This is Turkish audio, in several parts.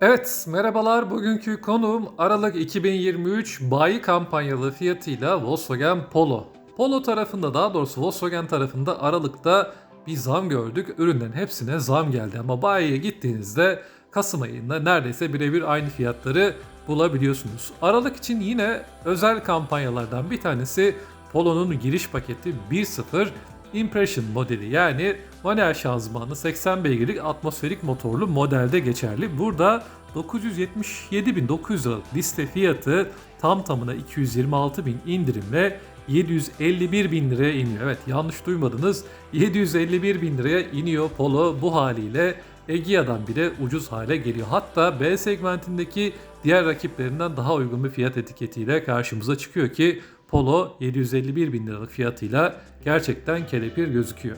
Evet, merhabalar. Bugünkü konuğum Aralık 2023 bayi kampanyalı fiyatıyla Volkswagen Polo. Polo tarafında daha doğrusu Volkswagen tarafında Aralık'ta bir zam gördük. Ürünlerin hepsine zam geldi ama bayiye gittiğinizde Kasım ayında neredeyse birebir aynı fiyatları bulabiliyorsunuz. Aralık için yine özel kampanyalardan bir tanesi Polo'nun giriş paketi 1.0 Impression modeli yani manuel şanzımanlı 80 beygirlik atmosferik motorlu modelde geçerli. Burada 977.900 liralık liste fiyatı tam tamına 226.000 indirimle 751.000 liraya iniyor. Evet yanlış duymadınız. 751.000 liraya iniyor Polo bu haliyle Egea'dan bile ucuz hale geliyor. Hatta B segmentindeki diğer rakiplerinden daha uygun bir fiyat etiketiyle karşımıza çıkıyor ki Polo 751 bin liralık fiyatıyla gerçekten kelepir gözüküyor.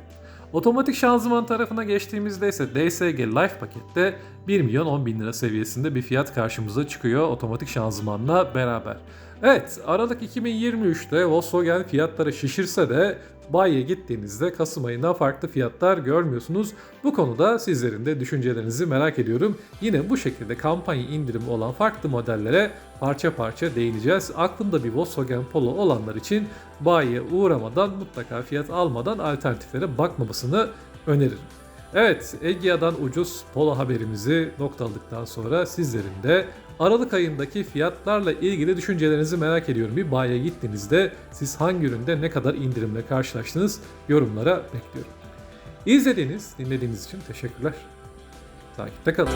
Otomatik şanzıman tarafına geçtiğimizde ise DSG Life pakette 1 milyon 10 bin lira seviyesinde bir fiyat karşımıza çıkıyor otomatik şanzımanla beraber. Evet Aralık 2023'te Volkswagen fiyatları şişirse de bayiye gittiğinizde Kasım ayında farklı fiyatlar görmüyorsunuz. Bu konuda sizlerin de düşüncelerinizi merak ediyorum. Yine bu şekilde kampanya indirimi olan farklı modellere parça parça değineceğiz. Aklımda bir Volkswagen Polo olanlar için bayiye uğramadan mutlaka fiyat almadan alternatiflere bakmamasını öneririm. Evet, Egea'dan ucuz Polo haberimizi noktaladıktan sonra sizlerin de Aralık ayındaki fiyatlarla ilgili düşüncelerinizi merak ediyorum. Bir bayiye gittiğinizde siz hangi üründe ne kadar indirimle karşılaştınız yorumlara bekliyorum. İzlediğiniz, dinlediğiniz için teşekkürler. Takipte kalın.